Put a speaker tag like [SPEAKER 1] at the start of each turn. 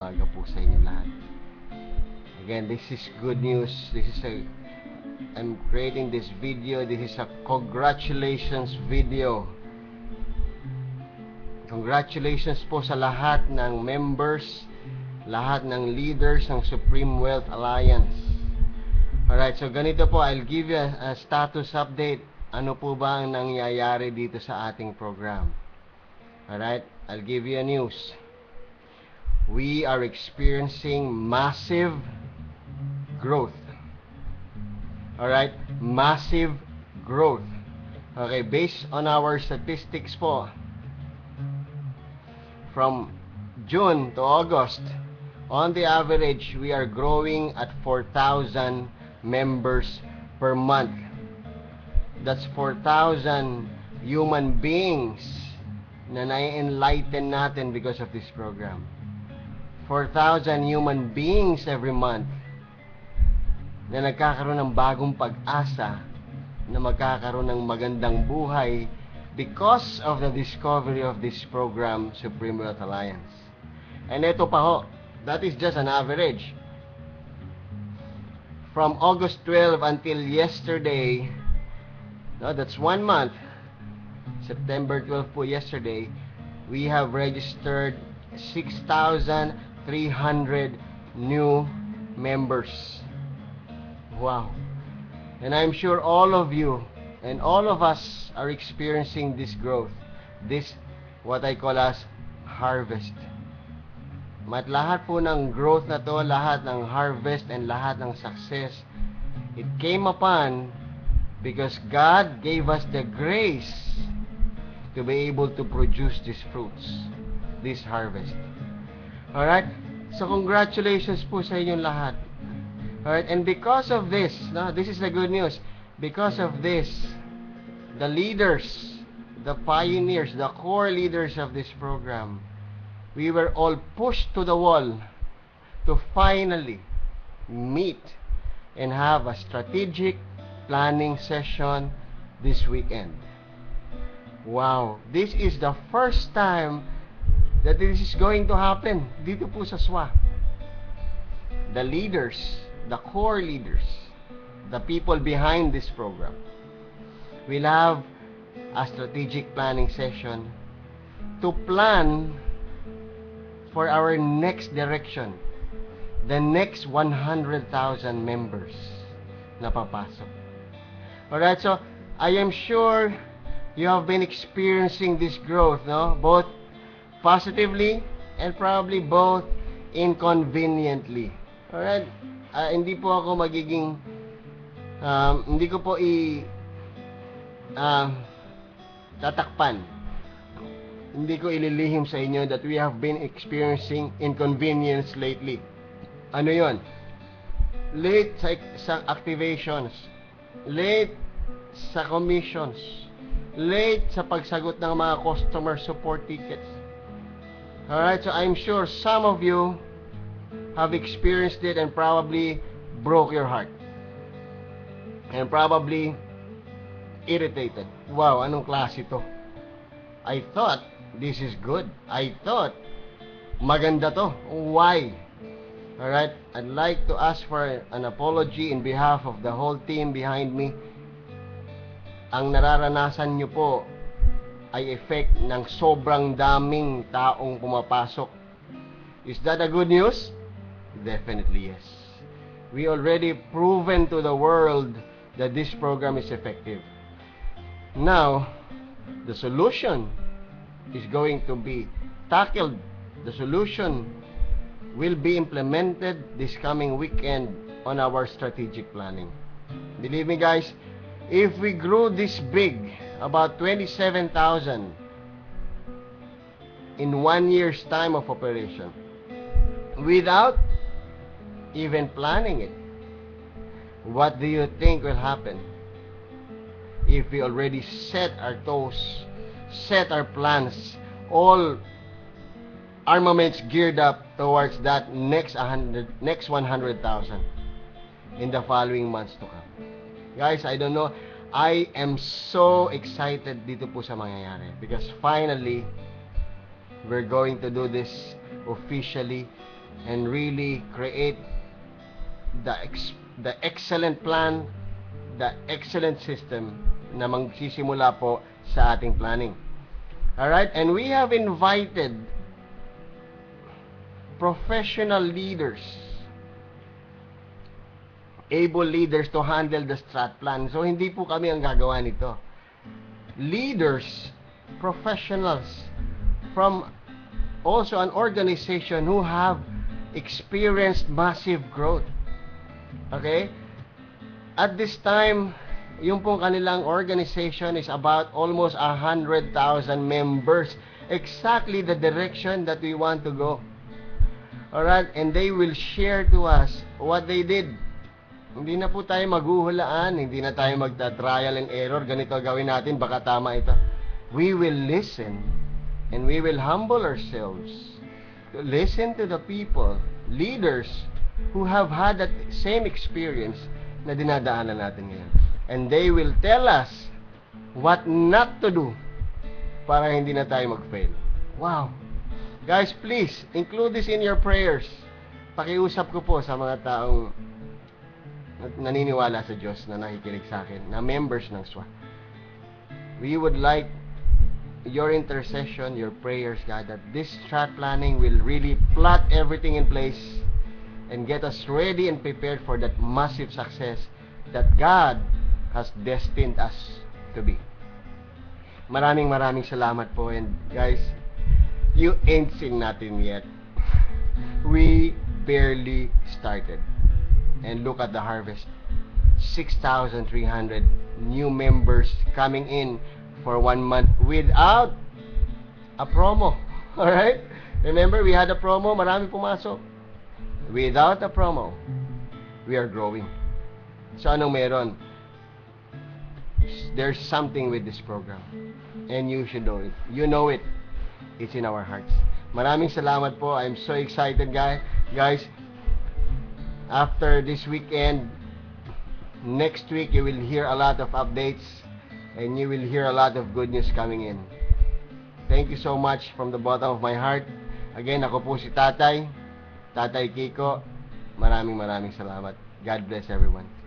[SPEAKER 1] Umaga po sa inyo lahat. Again, this is good news. This is a I'm creating this video. This is a congratulations video. Congratulations po sa lahat ng members, lahat ng leaders ng Supreme Wealth Alliance. Alright, so ganito po, I'll give you a, status update. Ano po ba ang nangyayari dito sa ating program? Alright, I'll give you a news. We are experiencing massive growth. Alright, massive growth. Okay, based on our statistics po, from June to August, on the average, we are growing at 4,000 members per month. That's 4,000 human beings na na-enlighten natin because of this program. 4,000 human beings every month na nagkakaroon ng bagong pag-asa na magkakaroon ng magandang buhay because of the discovery of this program, Supreme Wealth Alliance. And ito pa ho, that is just an average. From August 12 until yesterday, no, that's one month, September 12 po yesterday, we have registered 6,300 new members. Wow. And I'm sure all of you and all of us are experiencing this growth. This, what I call as harvest. Mat lahat po ng growth na to, lahat ng harvest and lahat ng success, it came upon because God gave us the grace to be able to produce these fruits, this harvest. Alright? So congratulations po sa inyong lahat. Alright, and because of this, no, this is the good news. Because of this, the leaders, the pioneers, the core leaders of this program, we were all pushed to the wall to finally meet and have a strategic planning session this weekend. Wow, this is the first time that this is going to happen dito po sa SWA. The leaders, the core leaders, the people behind this program will have a strategic planning session to plan for our next direction, the next 100,000 members na papasok. Alright, so I am sure you have been experiencing this growth, no? Both positively and probably both inconveniently. Alright? Uh, hindi po ako magiging um, hindi ko po i uh, tatakpan. Hindi ko ililihim sa inyo that we have been experiencing inconvenience lately. Ano yon? Late sa, sa activations. Late sa commissions. Late sa pagsagot ng mga customer support tickets. Alright, so I'm sure some of you have experienced it and probably broke your heart. And probably irritated. Wow, anong klase to? I thought this is good. I thought maganda to. Why? Alright, I'd like to ask for an apology in behalf of the whole team behind me. Ang nararanasan nyo po ay effect ng sobrang daming taong pumapasok. Is that a good news? Definitely yes. We already proven to the world that this program is effective. Now, the solution is going to be tackled. The solution will be implemented this coming weekend on our strategic planning. Believe me guys, if we grew this big, about 27,000 in one year's time of operation, without even planning it, what do you think will happen if we already set our toes, set our plans, all armaments geared up towards that next 100, next 100,000 in the following months to come. Guys, I don't know. I am so excited dito po sa mangyayari because finally we're going to do this officially and really create the ex- the excellent plan, the excellent system na magsisimula po sa ating planning. Alright? And we have invited professional leaders, able leaders to handle the strat plan. So, hindi po kami ang gagawa nito. Leaders, professionals from also an organization who have experienced massive growth. Okay? At this time, yung pong kanilang organization is about almost a hundred thousand members. Exactly the direction that we want to go. Alright? And they will share to us what they did. Hindi na po tayo maghuhulaan, hindi na tayo magta-trial and error, ganito gawin natin, baka tama ito. We will listen and we will humble ourselves listen to the people, leaders who have had that same experience na dinadaanan natin ngayon. And they will tell us what not to do para hindi na tayo mag-fail. Wow! Guys, please, include this in your prayers. Pakiusap ko po sa mga taong naniniwala sa Diyos na nakikinig sa akin, na members ng SWA. We would like your intercession, your prayers, God, that this strat planning will really plot everything in place and get us ready and prepared for that massive success that God has destined us to be. Maraming maraming salamat po and guys, you ain't seen nothing yet. We barely started. And look at the harvest. 6,300 new members coming in for one month without a promo. Alright? Remember, we had a promo, marami pumasok. Without a promo, we are growing. So, anong meron? There's something with this program. And you should know it. You know it. It's in our hearts. Maraming salamat po. I'm so excited, guys. Guys, after this weekend, next week you will hear a lot of updates and you will hear a lot of good news coming in. Thank you so much from the bottom of my heart. Again, ako po si Tatay, Tatay Kiko. Maraming maraming salamat. God bless everyone.